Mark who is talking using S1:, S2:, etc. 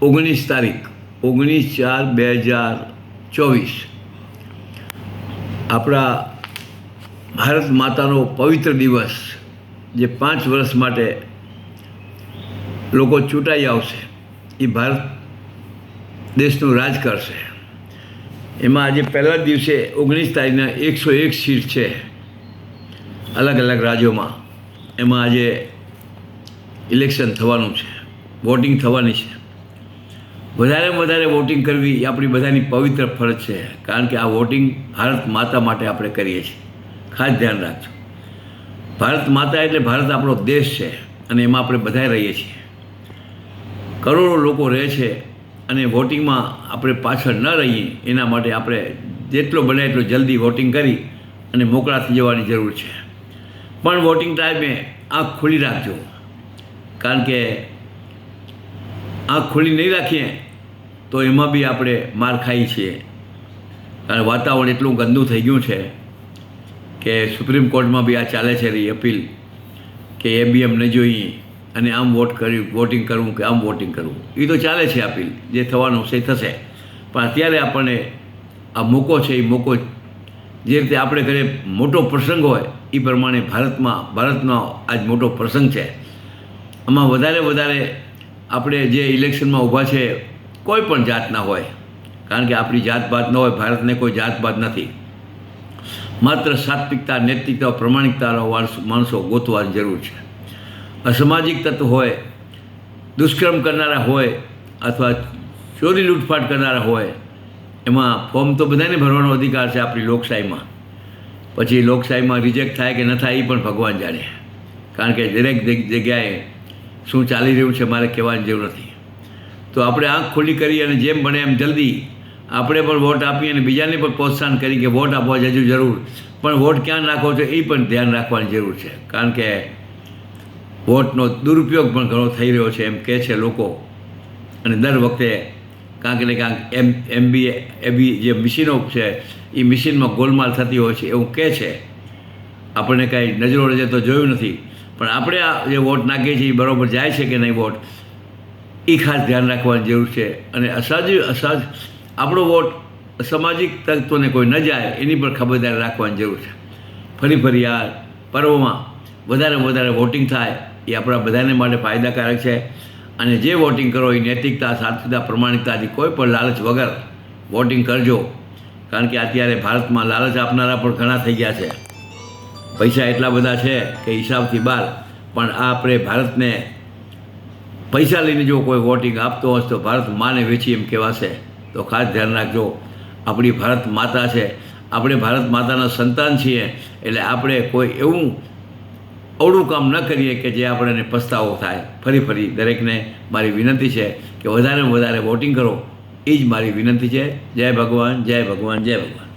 S1: ઓગણીસ તારીખ, ઓગણીસ ચાર બે હજાર ચોવીસ. આપણા ભારત માતાનો પવિત્ર દિવસ જે પાંચ વર્ષ માટે લોકો ચૂંટાઈ આવશે, એ ભારત દેશનું રાજ કરશે. એમાં આજે પહેલા દિવસે ઓગણીસ તારીખના એકસો એક સીટ છે અલગ અલગ રાજ્યોમાં. એમાં આજે ઇલેક્શન થવાનું છે, વોટિંગ થવાની છે. વધારે વધારે વોટિંગ કરવી એ આપણી બધાની પવિત્ર ફરજ છે. કારણ કે આ વોટિંગ ભારત માતા માટે આપણે કરીએ છીએ. ખાસ ધ્યાન રાખજો. ભારત માતા એટલે ભારત આપણો દેશ છે અને એમાં આપણે બધા રહીએ છીએ. કરોડો લોકો રહે છે અને વોટિંગમાં આપણે પાછળ ન રહીએ એના માટે આપણે જેટલો બને એટલો જલ્દી વોટિંગ કરી અને મોકળા થઈ જવાની જરૂર છે. પણ વોટિંગ ટાઈમે આંખ ખુલ્લી રાખજો. કારણ કે આંખ ખુલ્લી નહીં રાખીએ તો એમાં બી આપણે માર ખાઈએ છીએ. અને વાતાવરણ એટલું ગંદુ થઈ ગયું છે કે સુપ્રીમ કોર્ટમાં બી આ ચાલે છે રહી અપીલ કે એ બી એમ ન જોઈએ અને આમ વોટ કર્યું, વોટિંગ કરવું કે આમ વોટિંગ કરવું. એ તો ચાલે છે અપીલ, જે થવાનું છે એ થશે. પણ અત્યારે આપણને આ મોકો છે એ મોકો જે રીતે આપણે ઘરે મોટો પ્રસંગ હોય એ પ્રમાણે ભારતમાં, ભારતનો આજ મોટો પ્રસંગ છે. આમાં વધારે વધારે આપણે જે ઇલેક્શનમાં ઊભા છે કોઈ પણ જાતના હોય, કારણ કે આપણી જાતપાત ન હોય, ભારતને કોઈ જાતપાત નથી. માત્ર સાત્વિકતા, નૈતિકતા પ્રમાણિકતાનો માણસો માણસો ગોતવાની જરૂર છે. અસામાજિક તત્વ હોય, દુષ્કર્મ કરનારા હોય, અથવા ચોરી લૂંટફાટ કરનારા હોય, એમાં ફોર્મ તો બધાને ભરવાનો અધિકાર છે આપણી લોકશાહીમાં. પછી લોકશાહીમાં રિજેક્ટ થાય કે ન થાય એ પણ ભગવાન જાણે. કારણ કે દરેક જગ્યાએ શું ચાલી રહ્યું છે મારે કહેવાની જરૂર નથી. તો આપણે આંખ ખુલ્લી કરી અને જેમ બને એમ જલ્દી આપણે પણ વોટ આપી અને બીજાને પણ પ્રોત્સાહન કરી કે વોટ આપવા જજો જરૂર. પણ વોટ ક્યાં નાખો છો એ પણ ધ્યાન રાખવાની જરૂર છે. કારણ કે વોટનો દુરુપયોગ પણ ઘણો થઈ રહ્યો છે એમ કહે છે લોકો. અને દર વખતે કાંક ને કાંક એમ એમબી એબી જે મશીનો છે એ મશીનમાં ગોલમાલ થતી હોય છે એવું કહે છે. આપણને કાંઈ નજરો નજર તો જોયું નથી. પણ આપણે આ જે વોટ નાખીએ છીએ એ બરાબર જાય છે કે નહીં વોટ? એ ખાસ ધ્યાન રાખવાની જરૂર છે. અને અસાજ અસાજ આપણો વોટ સામાજિક તત્વોને કોઈ ન જાય એની પણ ખબરદારી રાખવાની જરૂર છે. ફરી ફરી આ પર્વમાં વધારે વધારે વોટિંગ થાય એ આપણા બધાને માટે ફાયદાકારક છે. અને જે વોટિંગ કરો એ નૈતિકતા, સાત્વિકતા, પ્રમાણિકતાથી કોઈ પણ લાલચ વગર વોટિંગ કરજો. કારણ કે અત્યારે ભારતમાં લાલચ આપનારા પણ ઘણા થઈ ગયા છે. પૈસા એટલા બધા છે કે હિસાબથી બહાર પણ આપણે ભારતને પૈસા લઈને જો કોઈ વોટિંગ આપતો હશે તો ભારત માને વેચી એમ કહેવાશે. તો ખાસ ધ્યાન રાખજો, આપણી ભારત માતા છે. આપણે ભારત માતાના સંતાન છીએ, એટલે આપણે કોઈ એવું અવળું કામ ન કરીએ કે જે આપણને પસ્તાવો થાય. ફરી ફરી દરેકને મારી વિનંતી છે કે વધારે વધારે વોટિંગ કરો. એ જ મારી વિનંતી છે. જય ભગવાન જય ભગવાન જય ભગવાન.